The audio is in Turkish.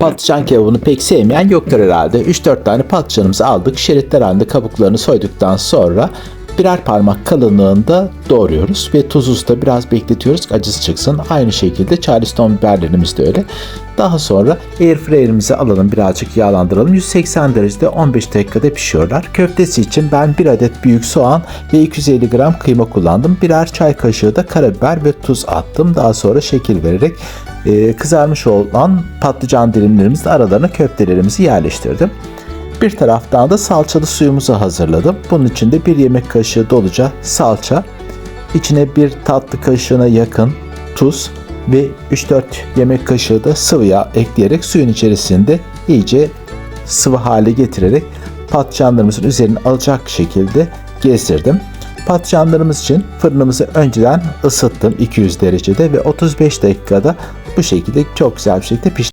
Patlıcan kebabını pek sevmeyen yoktur herhalde. 3-4 tane patlıcanımızı aldık. Şeritler halinde kabuklarını soyduktan sonra birer parmak kalınlığında doğruyoruz ve tuzu da biraz bekletiyoruz acısı çıksın. Aynı şekilde Charleston biberlerimiz de öyle. Daha sonra airfryer'imizi alalım birazcık yağlandıralım. 180 derecede 15 dakikada pişiyorlar. Köftesi için ben 1 adet büyük soğan ve 250 gram kıyma kullandım. Birer çay kaşığı da karabiber ve tuz attım. Daha sonra şekil vererek e, kızarmış olan patlıcan dilimlerimizin aralarına köftelerimizi yerleştirdim. Bir taraftan da salçalı suyumuzu hazırladım. Bunun için de bir yemek kaşığı doluca salça, içine bir tatlı kaşığına yakın tuz ve 3-4 yemek kaşığı da sıvı yağ ekleyerek suyun içerisinde iyice sıvı hale getirerek patlıcanlarımızın üzerine alacak şekilde gezdirdim. Patlıcanlarımız için fırınımızı önceden ısıttım 200 derecede ve 35 dakikada bu şekilde çok güzel bir şekilde pişti.